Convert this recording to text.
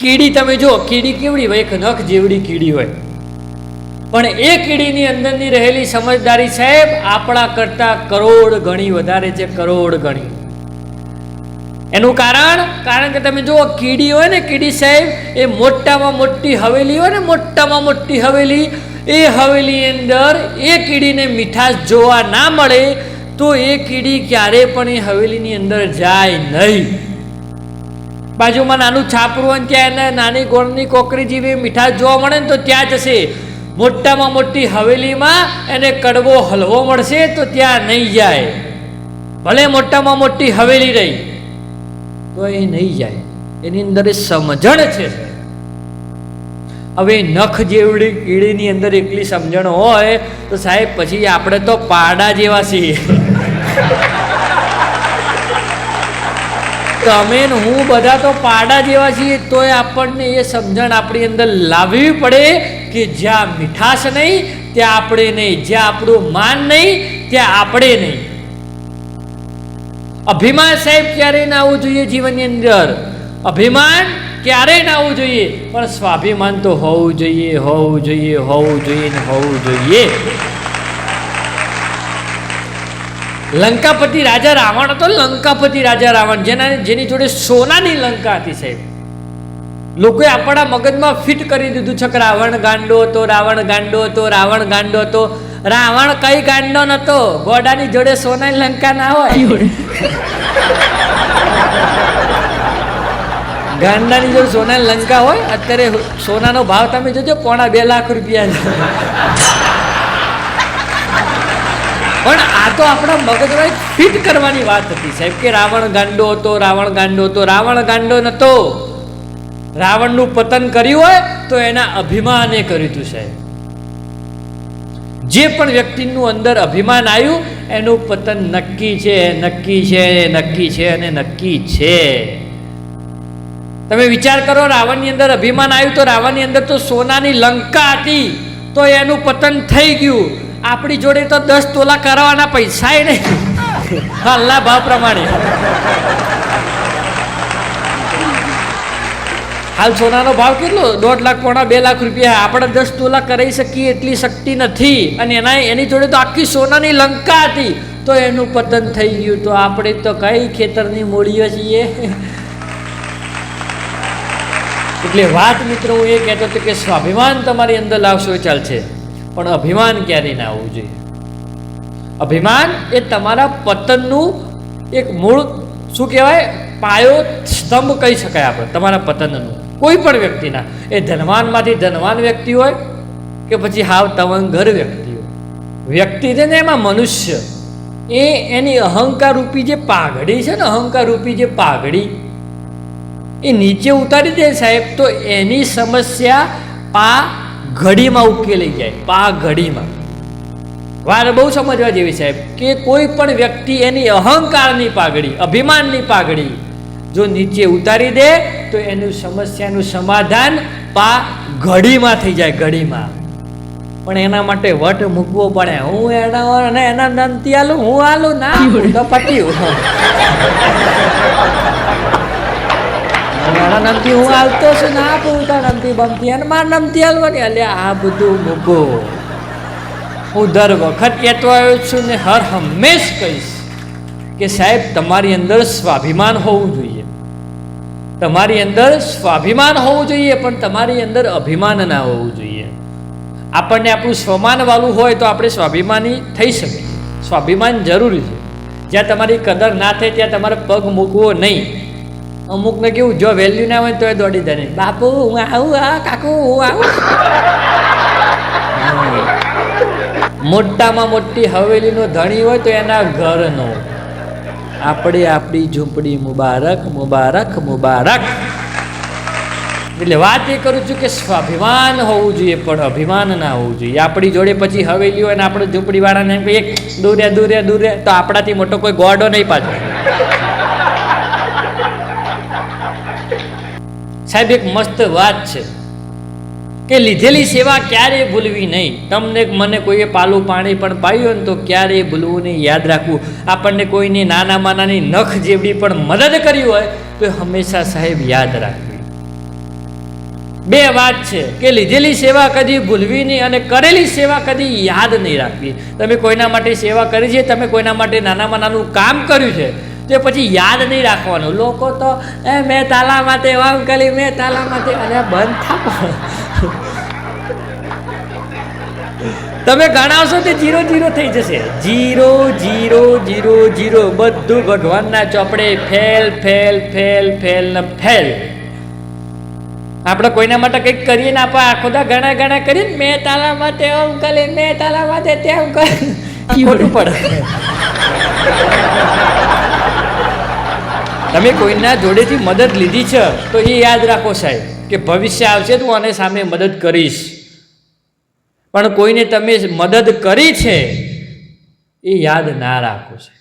કીડી તમે જો કીડી કેવડી હોય? એક નખ જેવડી કીડી હોય. પણ એ કીડીની અંદરની રહેલી સમજદારી સાહેબ, આપણા કરતા કરોડ ગણી વધારે છે, કરોડ ગણી. એનું કારણ? કારણ કે તમે જુઓ, કીડી હોય ને કીડી સાહેબ, એ મોટામાં મોટી હવેલી હોય ને મોટામાં મોટી હવેલી, એ હવેલી અંદર એ કીડીને મીઠાશ જોવા ના મળે, તો એ કીડી ક્યારે પણ એ હવેલીની અંદર જાય નહીં. બાજુમાં નાનું છાપરું અને ત્યાં એને નાની ગોળની કોકરી જેવી મીઠાશ જોવા મળે ને તો ત્યાં જશે મોટામાં મોટી હવેલીમાં એને કડવો હલવો મળશે તો ત્યાં નહીં જાય. ભલે મોટામાં મોટી હવેલી રહી તો એ નહીં જાય. એની અંદર સમજણ છે. હવે નખ જેવડી કીડીની અંદર એકલી સમજણ હોય, તો સાહેબ, પછી આપણે તો પાડા જેવા છીએ. તમે હું બધા તો પાડા જેવા છીએ, તોય આપણને એ સમજણ આપણી અંદર લાવવી પડે કે જ્યાં મીઠાશ નહીં, ત્યાં આપણે નહીં. જ્યાં આપણું માન નહીં, ત્યાં આપણે નહીં. અભિમાન સાહેબ ક્યારેય ના આવવું જોઈએ જીવનની અંદર? અભિમાન ક્યારેય ના આવવું જોઈએ? પણ સ્વાભિમાન તો હોવું જોઈએ હોવું જોઈએ હોવું જોઈએ ને હોવું જોઈએ. લંકાપતિ રાજા રાવણ હતો લંકાપતિ રાજા રાવણ, જેના જેની જોડે સોનાની લંકા હતી સાહેબ. લોકોએ આપણા મગજમાં ફિટ કરી દીધું છે કે રાવણ ગાંડો હતો, રાવણ ગાંડો હતો, રાવણ ગાંડો હતો. રાવણ કઈ ગાંડો નતો, ગોડાની જોડે સોનાની લંકા ના હોય. ગાંડાની જોડે સોનાની લંકા હોય, અત્યારે સોનાનો ભાવ તમે જોજો, પોણા બે લાખ રૂપિયા પણ આ તો આપણા મગજમાં ફિટ કરવાની વાત હતી. સાહેબ, કે રાવણ ગાંડો હતો, રાવણ ગાંડો હતો, રાવણ ગાંડો નતો. રાવણનું પતન કર્યું હોય તો એના અભિમાને કર્યું હતું, સાહેબ. જે પણ વ્યક્તિનું અંદર અભિમાન આવ્યું, એનું પતન નક્કી છે નક્કી છે નક્કી છે અને નક્કી છે. તમે વિચાર કરો, રાવણની અંદર અભિમાન આવ્યું તો રાવણની અંદર તો સોનાની લંકા હતી, તો એનું પતન થઈ ગયું. આપણી જોડે તો દસ તોલા કરવાના પૈસા નહીં. હાલના ભાવ પ્રમાણે. હાલ સોનાનો ભાવ કેટલો? દોઢ લાખ પોણા બે લાખ રૂપિયા. આપણે દસ તોલા કરાવી શકીએ એટલી શક્તિ નથી. અને એના એની જોડે તો આખી સોનાની લંકા હતી. તો એનું પતન થઈ ગયું. તો આપણે તો કઈ ખેતરની મૂડીઓ છીએ? એટલે વાત મિત્રો, હું એ કહેતો હતો કે સ્વાભિમાન તમારી અંદર લાવશો ચાલશે. પણ અભિમાન ક્યારેય ના આવવું જોઈએ. અભિમાન એ તમારા પતનનું એક મૂળ, શું કહેવાય પાયો સ્તંભ કહી શકાય આપણે, તમારા પતનનું. કોઈ પણ વ્યક્તિના એ ધનવાનમાંથી ધનવાન વ્યક્તિ હોય કે પછી હાવ તવંગર વ્યક્તિ હોય. વ્યક્તિ છે ને એમાં મનુષ્ય. એ એની અહંકાર રૂપી જે પાઘડી છે ને, અહંકાર રૂપી જે પાઘડી, એ નીચે ઉતારી દે સાહેબ, તો એની સમસ્યા પા ઘડીમાં ઉકેલી જાય, પા ઘડીમાં. વાત બહુ સમજવા જેવી સાહેબ, કે કોઈ પણ વ્યક્તિ એની અહંકારની પાઘડી, અભિમાનની પાઘડી જો નીચે ઉતારી દે, તો એનું સમસ્યાનું સમાધાન પા ઘડીમાં થઈ જાય, ઘડીમાં. પણ એના માટે વટ મૂકવો પડે. હું એના અને એના નંતી આલું હું આલું, ના તો પટ્યું મારા નામથી હું હાલતો છું ના આપું નામથી બમતી અને મારા નામથી હાલવાની. એટલે આ બધું મૂકો. હું દર વખત કહેતો આવ્યો છું ને હર હંમેશ કહીશ કે સાહેબ, તમારી અંદર સ્વાભિમાન હોવું જોઈએ. તમારી અંદર સ્વાભિમાન હોવું જોઈએ, પણ તમારી અંદર અભિમાન ના હોવું જોઈએ. આપણને આપણું સ્વમાન વાળું હોય તો આપણે સ્વાભિમાની થઈ શકે સ્વાભિમાન જરૂરી છે. જ્યાં તમારી કદર ના થાય, ત્યાં તમારે પગ મૂકવો નહીં. અમુકને કેવું, જો વેલ્યુ ના હોય તો એ દોડી જાય બાપુ, હું આવું આ કાકુ, હું આવું. મોટામાં મોટી હવેલીનો ધણી હોય તો એના ઘરનો. આપણે આપણી ઝૂંપડી મુબારક મુબારક મુબારક. એટલે વાત એ કરું છું કે સ્વાભિમાન હોવું જોઈએ, પણ અભિમાન ના હોવું જોઈએ. આપણી જોડે પછી હવેલી હોય ને આપણે ઝૂંપડીવાળાને એમ કહીએ, દૂરે દૂરે દૂરે. તો આપણાથી મોટો કોઈ ગોડો નહીં પાછો. સાહેબ, એક મસ્ત વાત છે કે લીધેલી સેવા ક્યારેય ભૂલવી નહીં. તમને મને કોઈએ પાલું પાણી પણ પાયું ને તો ક્યારેય ભૂલવું નહીં. યાદ રાખવું, આપણને કોઈની નાના માનાની નખ જેવડી પણ મદદ કરી હોય તો હંમેશા સાહેબ યાદ રાખવી. બે વાત છે કે લીધેલી સેવા કદી ભૂલવી નહીં અને કરેલી સેવા કદી યાદ નહીં રાખવી. તમે કોઈના માટે સેવા કરી છે, તમે કોઈના માટે નાનામાં નાનું કામ કર્યું છે તે પછી યાદ નહીં રાખવાનું. લોકો તો એ મેં તાલા માટે વામ કરી મેં તાલા માટે. અને બંધ થાપો. તમે ગણાવશો તે જીરો જીરો થઈ જશે. Zero zero zero zero. બધું ભગવાનના ચોપડે ફેલ ફેલ ફેલ ફેલ ને ફેલ. આપણે કોઈના માટે કંઈક કરીએ ને આપણે આખો દા ઘણા ઘણા કરીને મેં તાલા માટે આમ કરે મેં તાલા માટે તેમ કરે. ખોટું પડે. તમે કોઈના જોડેથી મદદ લીધી છે, તો એ યાદ રાખો સાહેબ, કે ભવિષ્ય આવશે તો આને સામે મદદ કરીશ. પણ કોઈને તમે મદદ કરી છે, એ યાદ ના રાખો સાહેબ.